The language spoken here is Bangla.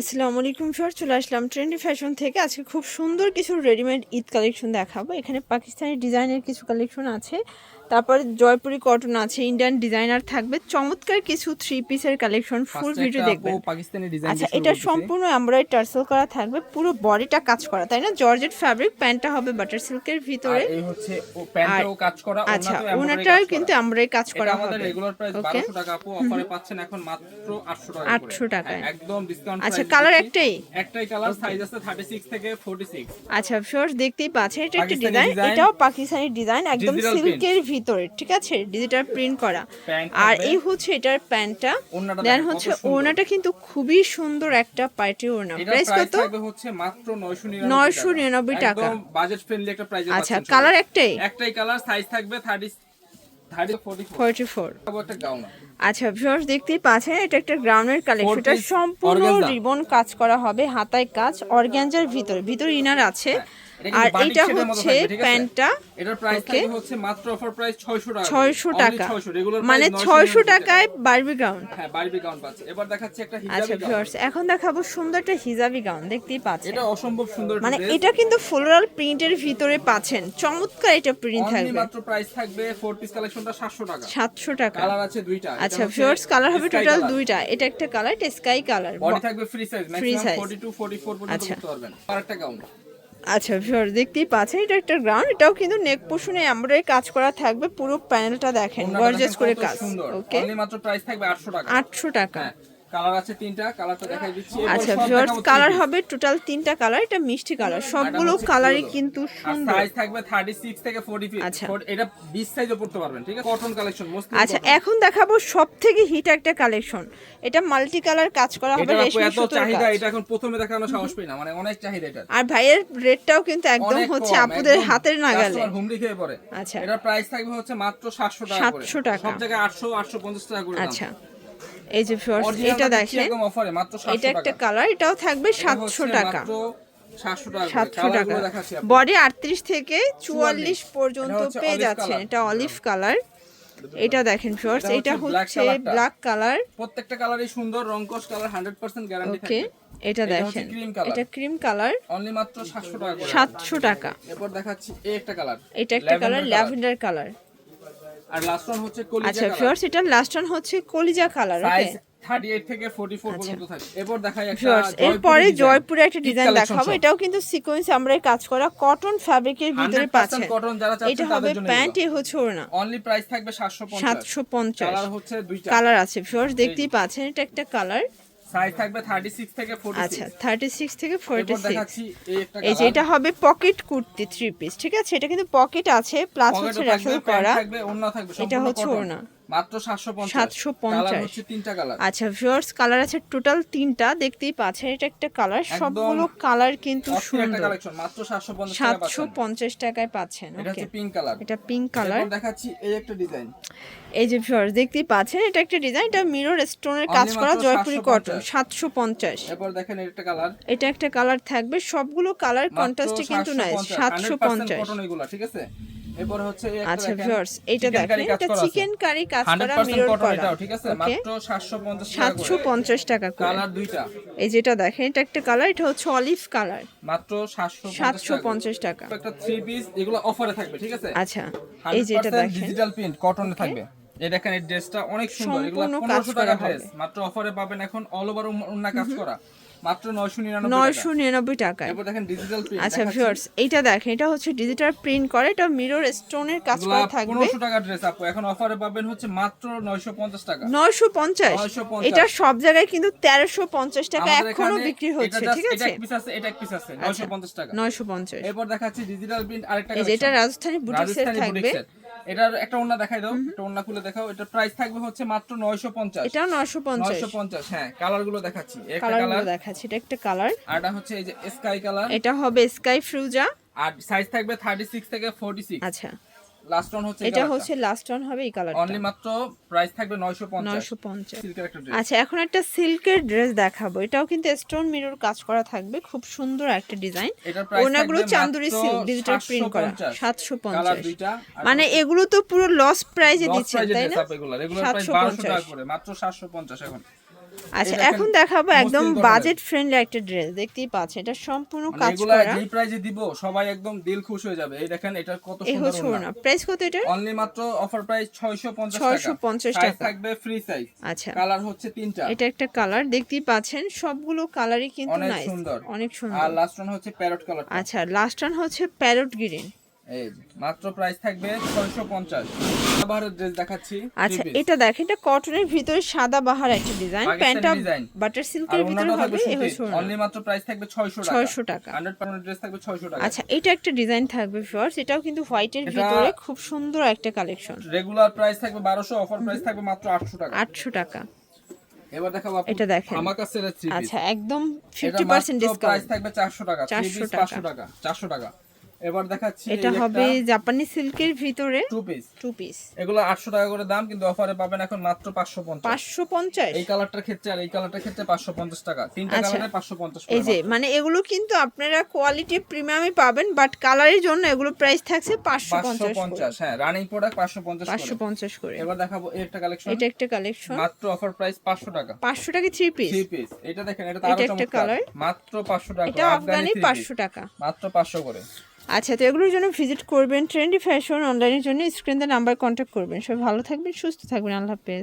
আসসালামু আলাইকুম ফিওর চলে আসলাম ট্রেন্ডি ফ্যাশন থেকে। আজকে খুব সুন্দর কিছু রেডিমেড ঈদ কালেকশন দেখাবো। এখানে পাকিস্তানি ডিজাইনের কিছু কালেকশন আছে। তারপরে জয়পুরি কটন আছে ইন্ডিয়ান ডিজাইনার থাকবে। চমৎকার কিছু থ্রি পিসের কালেকশন ফুল ভিডিও দেখবেন। আচ্ছা এটা সম্পূর্ণ এমব্রয়ডারি টার্সেল করা থাকবে পুরো বডিটা কাজ করা তাই না? জর্জেট ফ্যাব্রিক প্যান্টটা হবে বাটার সিল্কের ভিতরে। এই হচ্ছে ও প্যান্টেও কাজ করা আচ্ছা কাজ কিন্তু। এমব্রয়ডারি কাজ করা আমাদের হবে। রেগুলার প্রাইস ওকে 1200 টাকা আপু অফারে পাচ্ছেন এখন মাত্র 800 টাকা 800 টাকায়। একদম ডিসকাউন্ট আচ্ছা, কালার একটাই? একটাই কালার সাইজ আছে 36 থেকে 46 আচ্ছা ফিওর্স দেখতেই পাচ্ছেন এটা একটা ডিজাইন এটাও পাকিস্তানি ডিজাইন একদম। সিল্কের ভিতরে ঠিক আছে? ডিজিটাল প্রিন্ট করা। আর এই হচ্ছে এটার প্যান্টটা। দেন হচ্ছে। ওড়নাটা কিন্তু খুবই সুন্দর একটা পার্টি ওড়না। প্রাইস কত? হচ্ছে মাত্র 999 999 টাকা। একদম বাজেট ফ্রেন্ডলি একটা প্রাইসে আচ্ছা কালার একটাই? একটাই কালার সাইজ থাকবে 30 30 44 ফোর আচ্ছা ভিউয়ার্স দেখতেই পাচ্ছেন এটা একটা গ্রাউন্ডের কালেকশন এটা সম্পূর্ণ রিবন কাজ করা হবে হাতায় কাজ অর্গ্যানজার ভিতরে। ভিতরে ইনার আছে। হ্যাঁ, আর এটা হচ্ছে? প্যান্টটা। এটার প্রাইস থাকবে হচ্ছে মাত্র অফার প্রাইস 600 টাকা। ছয়শো Only টাকা। 600 রেগুলার মানে ছয়শো টাকায় বারবি গাউন হ্যাঁ বারবি গাউন পাচ্ছে। এবার দেখাচ্ছি একটা আচ্ছা হিজাবি গাউন ভিউয়ার্স এখন দেখাবো সুন্দর একটা হিজাবি গাউন দেখতেই পাচ্ছেন। এটা অসম্ভব সুন্দর মানে এটা কিন্তু ফ্লোরাল প্রিন্টের ভিতরে পাচ্ছেন। চমৎকার এটা প্রিন্ট থাকবে। মাত্র প্রাইস থাকবে ফোর পিস কালেকশনটা 700 টাকা। সাতশো টাকা। কালার আছে দুইটা। আচ্ছা ভিউয়ার্স কালার হবে টোটাল দুইটা। এটা একটা কালার এটা স্কাই কালার বডি থাকবে ফ্রি সাইজ ম্যাক্সিমাম 42 44 পর্যন্ত আচ্ছা। করতে পারবেন। আরেকটা গাউন আচ্ছা ভিউয়ার দেখতেই পাচ্ছেন এটা একটা গ্রাউন্ড এটাও কিন্তু নেক পোর্শনে এমব্রয়ডারি কাজ করা থাকবে পুরো প্যানেলটা দেখেন গর্জিয়াস করে কাজ ওকে মাত্র প্রাইস থাকবে 800 টাকা। আটশো টাকা। হ্যাঁ। কালার আছে তিনটা কালারটা দেখাই দিচ্ছি। আচ্ছা ভিউয়ার্স কালার হবে টোটাল তিনটা কালার এটা মিষ্টি কালার সবগুলো কালারই কিন্তু সুন্দর। সাইজ থাকবে 36 থেকে 40 আচ্ছা। এটা 20 সাইজও পড়তে পারবেন ঠিক আছে? কটন কালেকশন মোস্ট আচ্ছা এখন দেখাবো হিট একটা কালেকশন এটা মাল্টি কালার কাজ করা হবে রেশমি সুতোর চাহিদা এটা এখন প্রথমে দেখানো সাহস পাই না মানে অনেক চাহিদা এটা আর ভাইয়ের রেটটাও কিন্তু একদম হচ্ছে আপুদের হাতের নাগালে। customer হুমড়ি খেয়ে পড়ে। আচ্ছা। এটার প্রাইস থাকবে হচ্ছে মাত্র 700 টাকা করে। 700 টাকা। সব জায়গায় 800 850 টাকা করে আচ্ছা। এই যে এটা দেখেন। 700 এটা একটা কালার এটাও থাকবে সাতশো টাকা। 700। সাতশো টাকা। বডি আটত্রিশ থেকে চুয়াল্লিশ পর্যন্ত পেয়ে যাচ্ছেন। এটা অলিভ কালার এটা দেখেন ফিওর্স এটা হচ্ছে। ব্ল্যাক কালার প্রত্যেকটা কালারই সুন্দর রংকশ কালার 100% গ্যারান্টি ওকে এটা দেখেন। এটা ক্রিম কালার অনলি মাত্র 700 টাকা করে। সাতশো টাকা। এরপর দেখাচ্ছি এই একটা কালার এটা একটা কালার ল্যাভেন্ডার কালার আর লাস্ট ওয়ান হচ্ছে কলিজা আচ্ছা এটা লাস্ট ওয়ান হচ্ছে কলিজা কালার ওকে 38 থেকে 44 পর্যন্ত থাকে। এরপর দেখাই একটা এরপরে জয়পুরে একটা ডিজাইন দেখাবো। এটাও কিন্তু সিকোয়েন্স আমরা কাজ করা কটন ফ্যাব্রিকের ভিতরে 100% পাচ্ছেন cotton যারা এটা হবে প্যান্ট এ হচ্ছে ওড়না। অনলি প্রাইস থাকবে 750 সাতশো পঞ্চাশ। কালার হচ্ছে দুইটা। কালার আছে। ফিওর্স দেখতেই পাচ্ছেন এটা একটা কালার সাইজ থাকবে 36 থেকে 46 আচ্ছা থার্টি সিক্স থেকে ফোরটি এরপর সিক্স দেখাচ্ছি এই একটা যে এটা হবে পকেট কুর্তি থ্রি পিস ঠিক আছে? এটা কিন্তু পকেট আছে প্লাস হচ্ছে করা। এটা হচ্ছে। ওড়না। মাত্র 750 750 তিনটা কালার আচ্ছা ভিউয়ার্স কালার আছে টোটাল তিনটা দেখতেই পাচ্ছেন এটা একটা কালার সবগুলো কালার কিন্তু সুন্দর। কালেকশন মাত্র 750 টাকা সাতশো পাচ্ছেন। পঞ্চাশ টাকায় পাচ্ছেন এটা পিঙ্ক কালার এটা পিঙ্ক কালার দেখাচ্ছি এই একটা ডিজাইন এই যে ভিউয়ার্স দেখতেই পাচ্ছেন এটা একটা ডিজাইন এটা মিরর স্টোনের কাজ করা জয়পুরি কটন সাতশো পঞ্চাশ। এরপর দেখেন একটা কালার এটা একটা কালার থাকবে সবগুলো কালার কন্ট্রাস্টে কিন্তু নাই সাতশো পঞ্চাশ কটন এগুলো ঠিক আছে? এরপর হচ্ছে আচ্ছা ভিউয়ার্স এটা দেখেন এটা চিকেন কারি কাজ করা মিরর করা ঠিক আছে? মাত্র 750 টাকা করে। পঞ্চাশ টাকা করে। কালার দুইটা। এই যেটা দেখেন এটা একটা কালার এটা হচ্ছে অলিভ কালার মাত্র 750 টাকা একটা থ্রি পিস এগুলো অফারে থাকবে ঠিক আছে? আচ্ছা এই যে দেখেন। ডিজিটাল প্রিন্ট কটনে থাকবে। এই দেখেন এই ড্রেসটা অনেক সুন্দর। এগুলো কাজ 1500 টাকা করা ড্রেস মাত্র অফারে পাবেন এখন অল ওভার ওন্না কাজ করা। মাত্র 999 টাকা। টাকায়। এরপর দেখেন ডিজিটাল প্রিন্ট আচ্ছা ভিউয়ার্স এইটা দেখেন এটা হচ্ছে ডিজিটাল প্রিন্ট করে এটা মিরর স্টোনের কাজ করা থাকবে। 1500 টাকা ড্রেস আপু এখন অফারে পাবেন হচ্ছে মাত্র 950 টাকা। 950 এটা সব জায়গায় কিন্তু তেরোশো পঞ্চাশ টাকা আমাদের এখনও বিক্রি হচ্ছে ঠিক এটা আছে? এক পিস আছে এটা এক পিস আছে 950 টাকা। নয়শো পঞ্চাশ। এরপর দেখাচ্ছি ডিজিটাল প্রিন্ট আরেকটা এটা। রাজস্থানি বুটিক্সের রাজস্থানি থাকবে। এটার একটা ওন্না দেখাই দাও একটা ওন্না খুলে দেখাও। এটার প্রাইস থাকবে হচ্ছে মাত্র 950 এটা নয়শো পঞ্চাশ। 950 হ্যাঁ কালারগুলো দেখাচ্ছি। একটা কালার কালার দেখাচ্ছি এটা একটা কালার আর এটা হচ্ছে এই যে স্কাই কালার এটা হবে স্কাই ফ্রুজা আর সাইজ থাকবে 36 থেকে 46 আচ্ছা। লাস্ট ওয়ান হচ্ছে এটা হচ্ছে লাস্ট ওয়ান হবে এই কালারটা অনলি মাত্র প্রাইস থাকবে 950 নয়শো পঞ্চাশ। সিল্কের একটা ড্রেস আচ্ছা এখন একটা সিল্কের ড্রেস দেখাবো। এটাও কিন্তু স্টোন মিরর কাজ করা থাকবে। খুব সুন্দর একটা ডিজাইন ওনাগুলো চান্দুরি সিল্ক ডিজিটাল প্রিন্ট করা। 750 সাতশো পঞ্চাশ। মানে এগুলো তো পুরো লস প্রাইজে লস দিচ্ছেন তাই না? আপ এগুলো। রেগুলার প্রাইস 1200 টাকা 750 করে মাত্র 750 এখন। আচ্ছা এটা এখন দেখাবো একদম বাজেট ফ্রেন্ডলি একটা ড্রেস দেখতেই পাচ্ছেন। এটা সম্পূর্ণ মানে কাজ এগুলা করা। যেই প্রাইজে দিব সবাই একদম দিল খুশ হয়ে যাবে। এই দেখেন এটা কত সুন্দর ওড়না। ওড়না। প্রাইস কত এটা অনলি মাত্র অফার প্রাইস 650 টাকা। 650 টাকা। থাকবে ফ্রি সাইজ আচ্ছা। কালার হচ্ছে তিনটা। এটা একটা কালার দেখতেই পাচ্ছেন সবগুলো কালারই কিন্তু নাইস অনেক সুন্দর। অনেক আর সুন্দর লাস্ট ওয়ান হচ্ছে প্যারট কালার আচ্ছা লাস্ট ওয়ান হচ্ছে প্যারট গ্রিন এই মাত্র প্রাইস থাকবে 650 আবারের ড্রেস দেখাচ্ছি আচ্ছা এটা দেখেন এটা কটনের ভিতরে সাদা বাহার একটা ডিজাইন প্যান্টটা বাটার সিল্কের ভিতরে হবে। অনলি মাত্র প্রাইস থাকবে 600 টাকা। 600 টাকা। 100 ড্রেস থাকবে 600 টাকা। আচ্ছা এটা একটা ডিজাইন থাকবে ফিওর্স এটাও কিন্তু হোয়াইটের ভিতরে খুব সুন্দর একটা কালেকশন রেগুলার প্রাইস থাকবে 1200 অফার প্রাইস থাকবে মাত্র 800 টাকা। আটশো টাকা। এবার দেখাবো এটা দেখেন। আমার কাছে আচ্ছা একদম এটা ফিফটি মাত্র পার্সেন্ট প্রাইস থাকবে 400 টাকা 3 400 টাকা। 500 টাকা 400 টাকা। এবার দেখাচ্ছি এটা হবে জাপানি সিল্কের ভিতরে টু পিস টু পিস এগুলো 800 টাকা করে দাম কিন্তু অফারে পাবেন এখন মাত্র 550 পাঁচশো পঞ্চাশ? এই কালারটার ক্ষেত্রে আর এই কালারটার ক্ষেত্রে 550 টাকা। তিনটা আচ্ছা। কালারে 550 এই যে মানে এগুলো কিন্তু আপনারা কোয়ালিটি প্রিমিয়ামই পাবেন বাট কালারের জন্য এগুলো প্রাইস থাকছে পাঁচশো পঞ্চাশ 550 হ্যাঁ রানিং প্রোডাক্ট 550 পাঁচশো করে। পঞ্চাশ করে। এবার দেখাবো একটা কালেকশন এটা একটা কালেকশন মাত্র অফার প্রাইস 500 টাকা। পাঁচশো টাকা থ্রি পিস থ্রি পিস এটা দেখেন এটা তো আরও একটা চমৎকার। মাত্র 500 টাকা এটা আফগানি three piece। পাঁচশো টাকা। মাত্র 500 করে। আচ্ছা তো এগুলোর জন্য ভিজিট করবেন ট্রেন্ডি ফ্যাশন অনলাইনের জন্য স্ক্রিন নাম্বার কন্ট্যাক্ট করবেন। সবাই ভালো থাকবেন, সুস্থ থাকবেন, আল্লাহ হাফেজ।